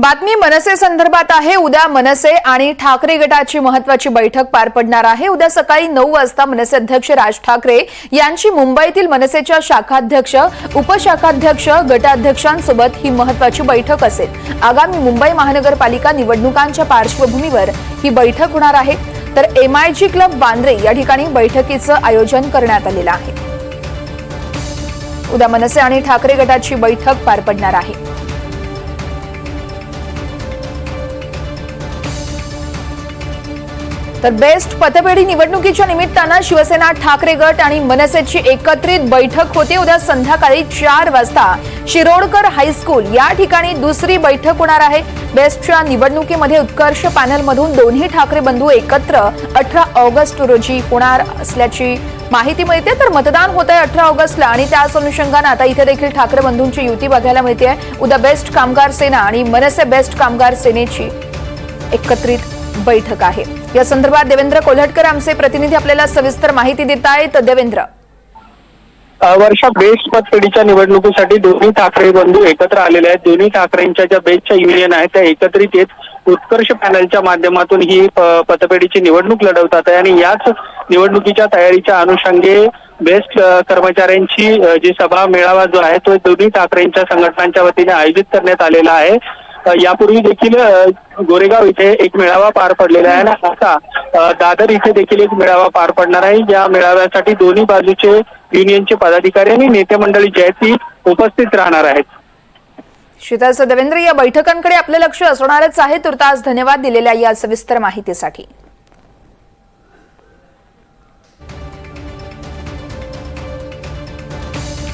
बातमी मनसे संदर्भात आहे. उद्या मनसे आणि ठाकरे गटाची महत्वाची बैठक पार पडणार आहे. उद्या सकाळी नऊ वाजता मनसे अध्यक्ष राज ठाकरे यांची मुंबईतील मनसेच्या शाखाध्यक्ष उपशाखाध्यक्ष गटाध्यक्षांसोबत ही महत्वाची बैठक असेल. आगामी मुंबई महानगरपालिका निवडणुकांच्या पार्श्वभूमीवर ही बैठक होणार आहे. तर एमआयजी क्लब वांद्रे या ठिकाणी बैठकीचं आयोजन करण्यात आलेलं आहे. उद्या मनसे आणि ठाकरे गटाची बैठक पार पडणार आहे. तर बेस्ट पतपेढी निवडणुकीच्या निमित्तानं शिवसेना ठाकरे गट आणि मनसेची एकत्रित बैठक होते. उद्या संध्याकाळी चार वाजता शिरोडकर हायस्कूल या ठिकाणी दुसरी बैठक होणार आहे. बेस्टच्या निवडणुकीमध्ये उत्कर्ष पॅनलमधून दोन्ही ठाकरे बंधू एकत्र अठरा ऑगस्ट रोजी होणार असल्याची माहिती मिळते. तर मतदान होत आहे अठरा ऑगस्टला आणि त्याच अनुषंगानं आता इथे देखील ठाकरे बंधूंची युती बघायला मिळते उद्या बेस्ट कामगार सेना आणि मनसे बेस्ट कामगार सेनेची एकत्रित बैठक आहे. या संदर्भात देवेंद्र कोल्हटकर आमचे प्रतिनिधी आपल्याला सविस्तर माहिती देत आहेत. देवेंद्र. वर्षा बेस्ट पतपेढीच्या निवडणुकीसाठी दोन्ही ठाकरे बंधू एकत्र आलेले आहेत. दोन्ही ठाकरेंच्या ज्या बेस्टच्या युनियन आहेत त्या एकत्रित येत उत्कर्ष पॅनलच्या माध्यमातून ही पतपेढीची निवडणूक लढवतात आहे. आणि याच निवडणुकीच्या तयारीच्या अनुषंगे बेस्ट कर्मचाऱ्यांची जी सभा मेळावा जो आहे तो दोन्ही ठाकरेंच्या संघटनांच्या वतीने आयोजित करण्यात आलेला आहे. यापूर्वी देखील गोरेगाव इथे एक मेळावा पार पडलेला आहे. आणि आता दादर इथे देखील एक मेळावा पार पडणार आहे. या मेळाव्यासाठी दोन्ही बाजूचे युनियनचे पदाधिकारी आणि नेते मंडळी जे आहेत ती उपस्थित राहणार आहेत. शीतल देवेंद्र या बैठकांकडे आपलं लक्ष असणारच आहे. तुर्तास धन्यवाद दिलेल्या या सविस्तर माहितीसाठी.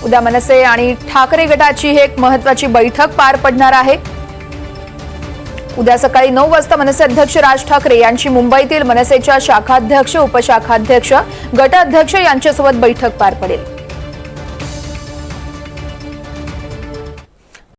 उद्या मनसे आणि ठाकरे गटाची ही एक महत्वाची बैठक पार पडणार आहे. उद्या सकाळी नऊ वाजता मनसे अध्यक्ष राज ठाकरे यांची मुंबईतील मनसेच्या शाखाध्यक्ष उपशाखाध्यक्ष गटाध्यक्ष यांच्यासोबत बैठक पार पडेल.